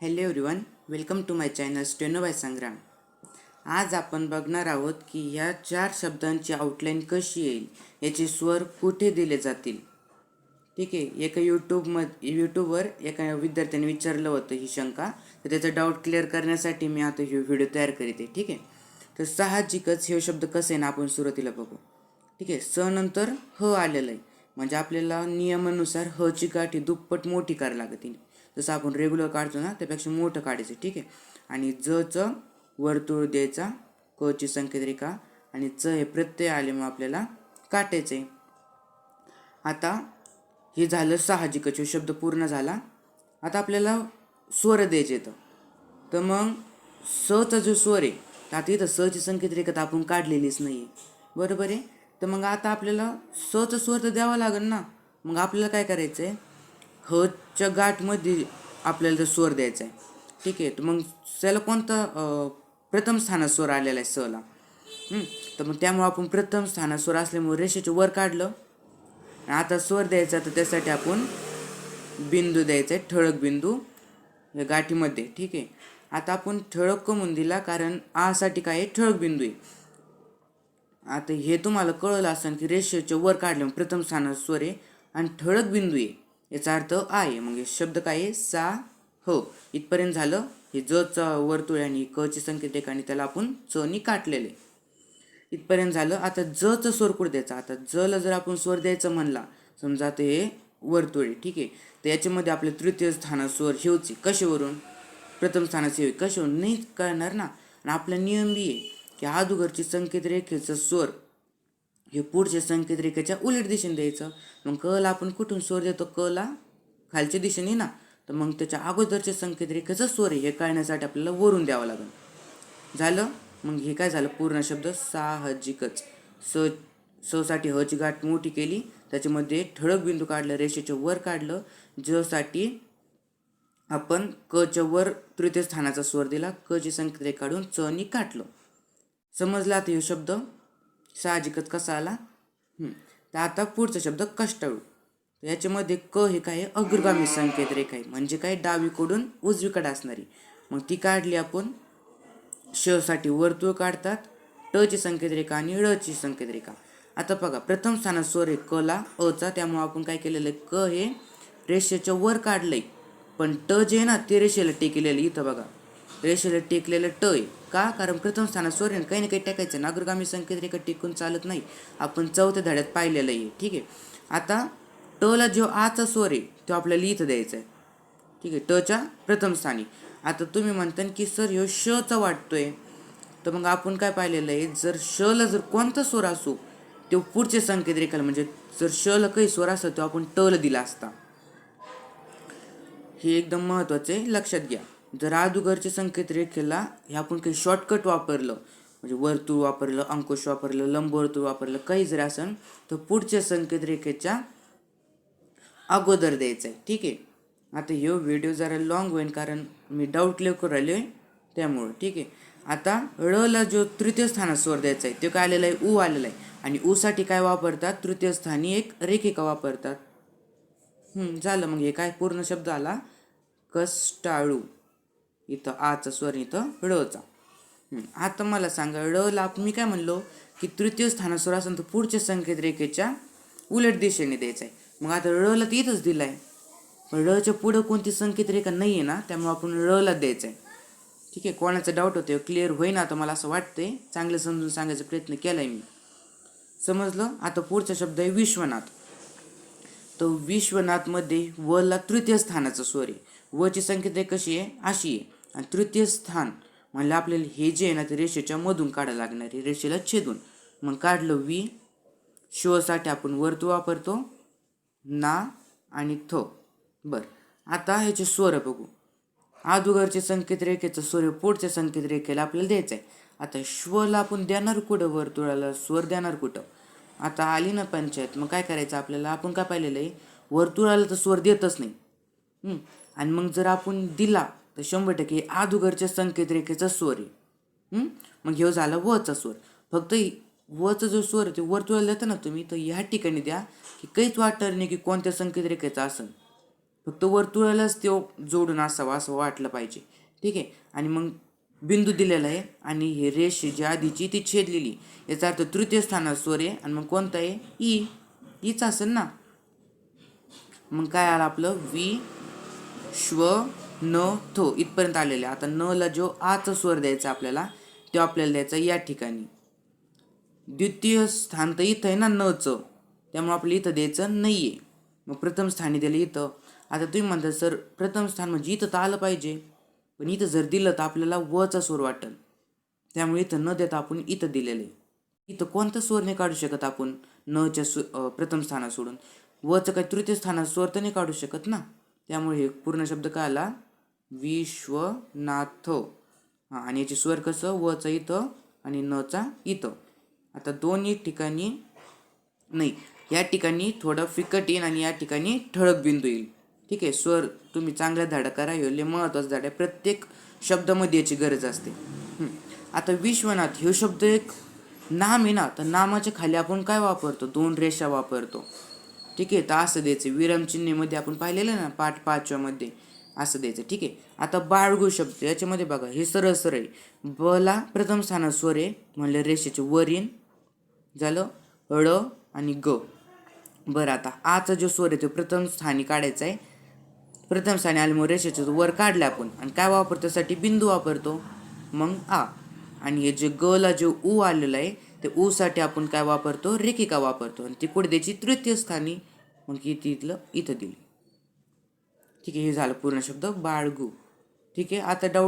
Hello everyone welcome to my channel steno by Sangram आज आपण बघणार आहोत की ह्या चार शब्दांची आउटलाईन कशी येईल याचे स्वर कुठे दिले जातील. ठीक आहे एका यूट्यूबमध्ये यूट्यूबवर एका विद्यार्थ्याने विचारलं होतं ही शंका. तर त्याचा डाऊट क्लिअर करण्यासाठी मी आता हे व्हिडिओ तयार करीत आहे ठीक आहे. तर साहजिकच हे शब्द कसे आहे ना आपण सुरुवातीला बघू. ठीक आहे स नंतर ह आलेलं आहे. म्हणजे आपल्याला नियमानुसार ह ची गाठी दुप्पट मोठी करावी लागतील. जसं आपण रेग्युलर काढतो ना त्यापेक्षा मोठं काढायचं ठीक आहे? आणि जचं वर्तुळ द्यायचा क ची संकेत आणि च हे प्रत्यय आले मग आपल्याला काटायचं आहे आता हे झालं साहजिकच शब्द पूर्ण झाला आता आपल्याला स्वर द्यायचे येतं तर मग सचा जो स्वर आहे तर आता इथं सची संकेत रेखा तर आपण काढलेलीच नाही आहे बरोबर आहे? तर मग आता आपल्याला सचा स्वर तर द्यावा लागेल ना. मग आपल्याला काय करायचं आहे हच्या गाठमध्ये आपल्याला तो स्वर द्यायचा आहे. ठीक आहे तर मग त्याला कोणता प्रथम स्थानात स्वर आलेला आहे सला. तर मग त्यामुळे आपण प्रथम स्थानात स्वर असल्यामुळे रेषेचे वर काढलं. आणि आता स्वर द्यायचा तर त्यासाठी आपण बिंदू द्यायचा आहे ठळक बिंदू या गाठीमध्ये. ठीक आहे आता आपण ठळक कमून दिला कारण आसाठी काय आहे? ठळक बिंदू आहे. आता हे तुम्हाला कळलं असेल की रेषेच्या वर काढल्यामुळे प्रथम स्थानात स्वर आहे आणि ठळक बिंदू आहे. याचा अर्थ आय आहे. मग शब्द काय आहे? सा हो. इथपर्यंत झालं. हे ज च वर्तुळ आणि क चे संकेत आणि त्याला आपण च काटलेले. इथपर्यंत झालं. आता ज च स्वर कुठे द्यायचा? आता ज ला जर आपण स्वर द्यायचं म्हणला समजा ते हे वर्तुळे ठीक आहे? तर याच्यामध्ये आपलं तृतीय स्थानात स्वर हेवची कशावरून? प्रथम स्थानाचे हेवी कशावरून? नाही कळणार ना. आणि आपला नियम बी आहे की अदुगरची संकेत रेखेचं स्वर हे पुढच्या संकेत रेखेच्या उलट दिशेने द्यायचं. मग कला आपण कुठून स्वर देतो? कला खालच्या दिशेने ना? तर मग त्याच्या अगोदरच्या संकेत रेखेचं स्वर आहे. हे कळण्यासाठी आपल्याला वरून द्यावं लागेल. झालं? मग हे काय झालं? पूर्ण शब्द साहजिकच. स स साठी गाठ मोठी केली. त्याच्यामध्ये ठळक बिंदू काढलं रेषेच्या वर काढलं. जसाठी आपण क च्या वर तृतीय स्थानाचा स्वर दिला. क ची संकेत काढून च नी काटलं समजला आता हे शब्द? साहजिकच कसा आला? तर आता पुढचा शब्द कष्टाळू. याच्यामध्ये क हे काय आहे? अग्रगामी संकेत रेखा आहे. म्हणजे काय? डावीकडून उजवीकडे असणारी. मग ती काढली आपण. शसाठी वर्तुळ काढतात. टची संकेत रेखा आणि ळची संकेत रेखा आता बघा प्रथम स्थानात स्वर आहे कला अचा अ चा. त्यामुळे आपण काय केलेलं आहे? क हे रेषेच्या वर काढलंय. पण ट जे आहे ना ते रेषेला टेकलेलं इथं बघा. रेषेला टेकलेलं ट आहे का? कारण प्रथम स्थानात स्वर आहे ना, काही ना काही टाकायचं. नागरगामी संकेत रेखा टेकून चालत नाही. आपण चौथ्या धड्यात पाहिलेलं आहे ठीक आहे? आता टला जो आचा स्वर आहे तो आपल्याला इथं द्यायचा आहे ठीक आहे? टच्या प्रथम स्थानी. आता तुम्ही म्हणता की सर ह्यो शचा वाटतोय. तर मग आपण काय पाहिलेलं आहे? जर श ला जर कोणता स्वर असो तो पुढचे संकेत रेखाला म्हणजे जर श ला काही स्वर असतो तो आपण ट दिला असता. हे एकदम महत्त्वाचे आहे, लक्षात घ्या. जर अगोदरच्या संकेत रेखेला हे आपण काही शॉर्टकट वापरलं म्हणजे वर्तुळ वापरलं अंकुश वापरलं लंबवर्तुळ वापरलं काही जरी असेल तर पुढच्या संकेत रेखेच्या अगोदर द्यायचं आहे ठीक आहे? आता ह्यो व्हिडिओ जरा लॉंग होईल कारण मी डाऊट क्लिअर करू राहिलो आहे त्यामुळं. ठीक आहे? आता ळला जो तृतीय स्थानात स्वर द्यायचा आहे तो काय आलेला आहे? ऊ आलेला आहे. आणि ऊसाठी काय वापरतात? तृतीय स्थानी एक रेखिका वापरतात. झालं. मग हे काय? पूर्ण शब्द आला? कष्टाळू. इथं आचा स्वर इथं ळचा. आता मला सांगा ळला मी काय म्हणलो? की तृतीय स्थानास्वर असेल तर पुढच्या संकेत रेखेच्या उलट दिशेने द्यायचं आहे मग आता ळला तर इथंच दिलं आहे पण ळच्या पुढं कोणती संकेत रेखा नाही आहे ना त्यामुळे आपण ळला द्यायचं आहे ठीक आहे कोणाचा डाऊट होतो क्लिअर होईना आता मला असं वाटतंय. चांगलं समजून सांगायचा प्रयत्न केला आहे मी. समजलं? आता पुढचा शब्द आहे विश्वनाथ. तर विश्वनाथमध्ये वला तृतीय स्थानाचा स्वर आहे. वची संकेत रेखा कशी आहे? अशी आहे. आणि तृतीय स्थान. म्हणलं आपल्याला हे जे आहे ना ते रेषेच्या मधून काढायला लागणार आहे रेषेला छेदून. मग काढलं वी शोसाठी आपण वर्तुळ वापरतो. ना आणि थो. बर. आता ह्याचे स्वर बघू. अगोदरचे संकेत रेखेचं स्वर पुढच्या संकेत रेखेला आपल्याला द्यायचं आहे आता श्वला आपण देणार कुठं? वर्तुळाला स्वर देणार कुठं? आता आली ना पंचायत मग काय करायचं आपल्याला? आपण काय पाहिलेलं आहे? वर्तुळाला तर स्वर देतच नाही. आणि मग जर आपण दिला तर शंभर टक्के आदुगरच्या संकेत रेखेचा स्वर आहे. मग ह्यो झाला वचा स्वर. फक्त वचा जो स्वर आहे ते वर्तुळाला देता ना तुम्ही तर ह्या ठिकाणी द्या की काहीच वाटणार नाही की कोणत्या संकेत रेखेचा असेल फक्त वर्तुळालाच तो जोडून असावा असं वाटलं पाहिजे. ठीक आहे? आणि मग बिंदू दिलेला आहे आणि हे रेष जी आधीची ती छेदलेली. याचा अर्थ तृतीय स्थानात स्वर आहे आणि मग कोणता आहे? ई. ईच असेल ना. मग काय आलं आपलं? वी श्व. न थो इथपर्यंत आलेलं आहे आता न ला जो आचा स्वर द्यायचा आपल्याला तो आपल्याला द्यायचा या ठिकाणी. द्वितीय स्थान तर इथं आहे ना नचं. त्यामुळे आपल्याला इथं द्यायचं नाही आहे मग प्रथम स्थानी दिलं इथं. आता तुम्ही म्हणता सर प्रथम स्थान म्हणजे इथं तर आलं पाहिजे. पण इथं जर दिलं तर आपल्याला वचा स्वर वाटेल. त्यामुळे इथं न देता आपण इथं दिलेलं आहे. इथं कोणतं स्वर नाही काढू शकत आपण? नच्या स्व प्रथम स्थानात सोडून. वचं काही तृतीय स्थानात स्वर तर नाही काढू शकत ना? त्यामुळे हे पूर्ण शब्द काय आला विश्वनाथ. हां आणि याचे स्वर कसं? वचं इथं आणि नचा इथं. आता दोन्ही ठिकाणी नाही या ठिकाणी थोडं फिकट येईल आणि या ठिकाणी ठळक बिंदू येईल. ठीक आहे? स्वर तुम्ही चांगल्या धाडा करा ह्यो लय महत्त्वाचा धाडा आहे. प्रत्येक शब्दामध्ये याची गरज असते. आता विश्वनाथ हे शब्द एक नाम आहे ना तर नामाच्या खाली आपण काय वापरतो? दोन रेषा वापरतो. ठीक आहे? तर असं द्यायचं. विरामचिन्हेमध्ये आपण पाहिलेलं ना पाठ पाचव्यामध्ये. असं द्यायचं. ठीक आहे? आता बाळगू शब्द याच्यामध्ये बघा हे सरळ सरळ आहे. बला प्रथम स्थानात स्वर आहे म्हणलं रेषेचे वरीन. झालं? ळ आणि ग. बरं आता आचा जो स्वर आहे तो प्रथम स्थानी काढायचा आहे. प्रथम स्थानी आल्यामुळे रेषेचे वर काढलं आपण. आणि काय वापरतो? त्यासाठी बिंदू वापरतो. मग आ. आणि हे जे गला जो ऊ आलेलं आहे ते ऊसाठी आपण काय वापरतो? रेखिका वापरतो. आणि ती कुठे द्यायची? तृतीय स्थानी. मग ती इथलं इथं दिली. ठीक आहे हे झालं पूर्ण शब्द. बाळगू. ठीक आहे आता डाऊट